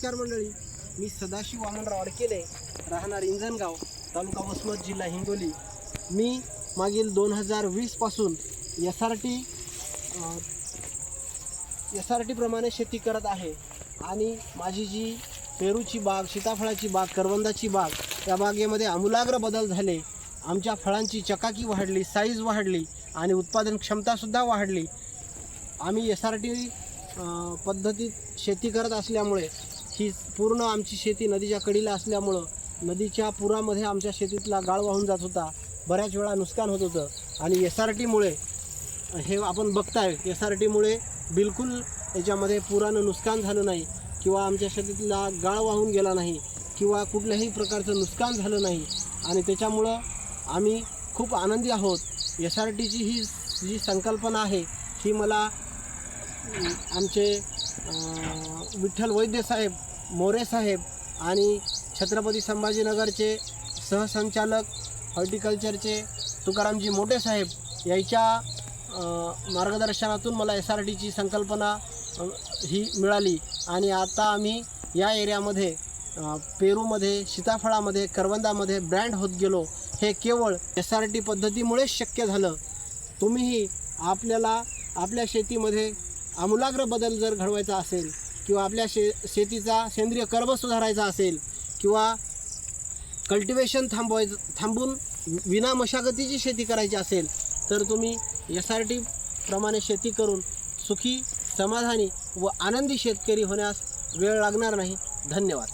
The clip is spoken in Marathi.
नमस्कार मंडळी मी सदाशिव वामनराव अडकेले राहणार इंजनगाव तालुका वसमत जिल्हा हिंगोली. मी मागील दोन हजार वीसपासून S R T S R टीप्रमाणे शेती करत आहे. आणि माझी जी पेरूची बाग सीताफळाची बाग करवंदाची बाग त्या बागेमध्ये आमूलाग्र बदल झाले. आमच्या फळांची चकाकी वाढली साईज वाढली आणि उत्पादन क्षमतासुद्धा वाढली. आम्ही एस आर टी पद्धतीत शेती करत असल्यामुळे ही पूर्ण आमची शेती नदीच्या कडीला असल्यामुळं नदीच्या पुरामध्ये आमच्या शेतीतला गाळ वाहून जात होता. बऱ्याच वेळा नुकसान होत होतं. आणि एस आर टीमुळे हे आपण बघताय एस आर टीमुळे बिलकुल याच्यामध्ये पुरानं नुकसान झालं नाही किंवा आमच्या शेतीतला गाळ वाहून गेला नाही किंवा कुठल्याही प्रकारचं नुकसान झालं नाही. आणि त्याच्यामुळं आम्ही खूप आनंदी आहोत. एस आर टीची ही जी संकल्पना आहे ही मला आमचे विठ्ठल वैद्य साहेब मोरे साहेब आणि छत्रपती संभाजीनगरचे सहसंचालक हॉर्टिकल्चरचे तुकारामजी मोठे साहेब याच्या मार्गदर्शनातून मला एस आर टीची संकल्पना ही मिळाली. आणि आता आम्ही या एरियामध्ये पेरूमध्ये सीताफळामध्ये करवंदामध्ये ब्रँड होत गेलो. हे केवळ एस आर टी पद्धतीमुळेच शक्य झालं. तुम्हीही आपल्याला आपल्या शेतीमध्ये आमूलाग्र बदल जर घडवायचा असेल किंवा आपल्या शे शेतीचा सेंद्रिय कर्ब सुधारायचा असेल किंवा कल्टिवेशन थांबवायचं थांबून विना मशागतीची शेती करायची असेल तर तुम्ही एस आर टी प्रमाणे शेती करून सुखी समाधानी व आनंदी शेतकरी होण्यास वेळ लागणार नाही. धन्यवाद.